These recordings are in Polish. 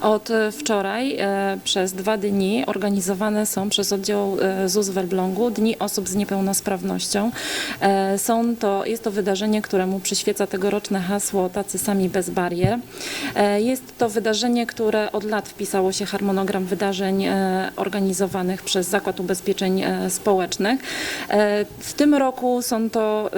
Od wczoraj e, przez dwa dni organizowane są przez oddział e, ZUS w Elblągu Dni Osób z Niepełnosprawnością. E, Są to, jest to wydarzenie, któremu przyświeca tegoroczne hasło Tacy sami bez barier. Jest to wydarzenie, które od lat wpisało się harmonogram wydarzeń organizowanych przez Zakład Ubezpieczeń Społecznych. W tym roku są to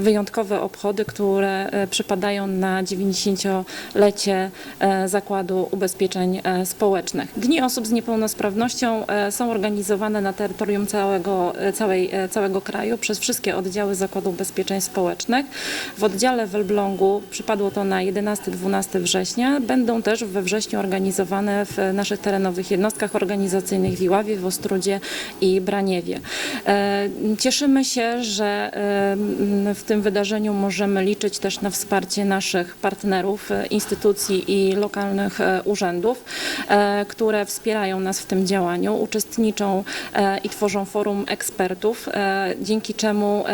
wyjątkowe obchody, które przypadają na 90-lecie e, Zakładu Ubezpieczeń e, Społecznych. Dni osób z niepełnosprawnością e, są organizowane na terytorium całego, e, całej, całego kraju przez wszystkie oddziały Zakładu Ubezpieczeń Społecznych. W oddziale w Elblągu przypadło to na 11-12 września. Będą też we wrześniu organizowane w naszych terenowych jednostkach organizacyjnych w Iławie, w Ostrudzie i Braniewie. Cieszymy się, że w tym wydarzeniu możemy liczyć też na wsparcie naszych partnerów, instytucji i lokalnych urzędów, e, które wspierają nas w tym działaniu, uczestniczą e, i tworzą forum ekspertów, e, dzięki czemu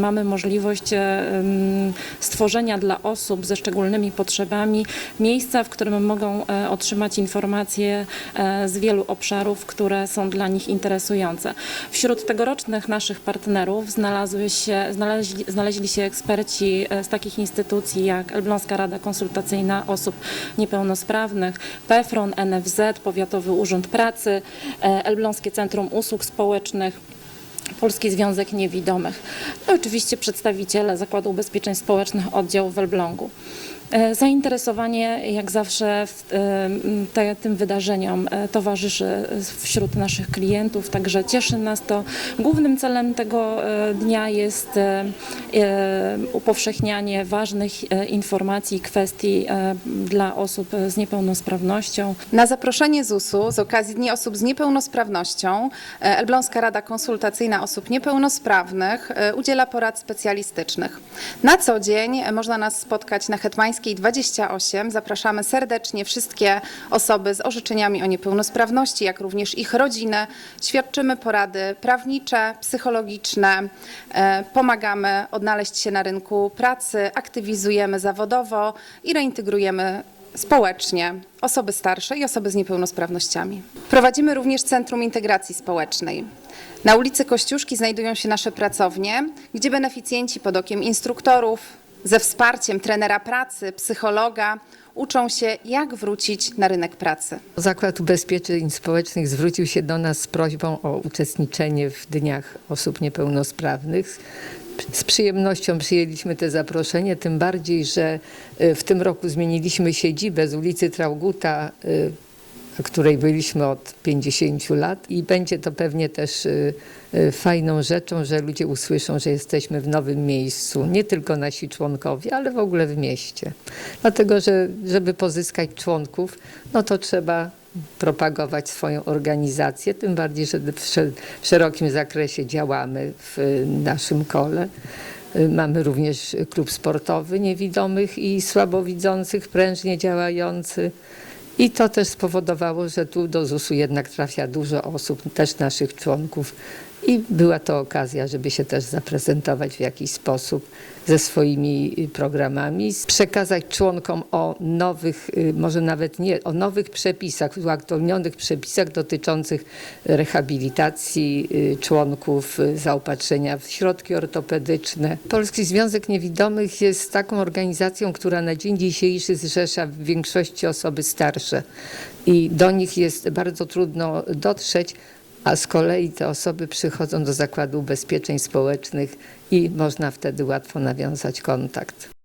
mamy możliwość stworzenia dla osób ze szczególnymi potrzebami miejsca, w którym mogą otrzymać informacje z wielu obszarów, które są dla nich interesujące. Wśród tegorocznych naszych partnerów znalazły się, znaleźli, znaleźli się eksperci z takich instytucji jak Elbląska Rada Konsultacyjna Osób Niepełnosprawnych, PEFRON, NFZ, Powiatowy Urząd Pracy, e, Elbląskie Centrum Usług Społecznych, Polski Związek Niewidomych. No oczywiście przedstawiciele Zakładu Ubezpieczeń Społecznych oddziału w Elblągu. E, Zainteresowanie jak zawsze e, tym wydarzeniom e, towarzyszy wśród naszych klientów, także cieszy nas to. Głównym celem tego dnia jest upowszechnianie ważnych informacji kwestii dla osób z niepełnosprawnością. Na zaproszenie ZUS-u z okazji Dni Osób z Niepełnosprawnością Elbląska Rada Konsultacyjna Osób Niepełnosprawnych udziela porad specjalistycznych. Na co dzień można nas spotkać na Hetmańskiej 28. Zapraszamy serdecznie wszystkie osoby z orzeczeniami o niepełnosprawności, jak również ich rodziny. Świadczymy porady prawnicze, psychologiczne, e, pomagamy odnaleźć się na rynku pracy, aktywizujemy zawodowo i reintegrujemy społecznie osoby starsze i osoby z niepełnosprawnościami. Prowadzimy również Centrum Integracji Społecznej. Na ulicy Kościuszki znajdują się nasze pracownie, gdzie beneficjenci pod okiem instruktorów, ze wsparciem trenera pracy, psychologa uczą się, jak wrócić na rynek pracy. Zakład Ubezpieczeń Społecznych zwrócił się do nas z prośbą o uczestniczenie w Dniach Osób Niepełnosprawnych. Z przyjemnością przyjęliśmy te zaproszenie, tym bardziej, że y, w tym roku zmieniliśmy siedzibę z ulicy Trauguta, y, której byliśmy od 50 lat i będzie to pewnie też y, y, fajną rzeczą, że ludzie usłyszą, że jesteśmy w nowym miejscu, nie tylko nasi członkowie, ale w ogóle w mieście. Dlatego, że żeby pozyskać członków, no to trzeba propagować swoją organizację, tym bardziej, że w sze- w szerokim zakresie działamy w y, naszym kole. Mamy również klub sportowy niewidomych i słabowidzących, prężnie działający. I to też spowodowało, że tu do ZUS-u jednak trafia dużo osób, też naszych członków. I była to okazja, żeby się też zaprezentować w jakiś sposób ze swoimi y, programami, przekazać członkom o nowych, y, może nawet nie, o nowych przepisach, uaktualnionych przepisach dotyczących rehabilitacji y, członków, zaopatrzenia w środki ortopedyczne. Polski Związek Niewidomych jest taką organizacją, która na dzień dzisiejszy zrzesza w większości osoby starsze i do nich jest bardzo trudno dotrzeć, a z kolei te osoby przychodzą do Zakładu Ubezpieczeń Społecznych i można wtedy łatwo nawiązać kontakt.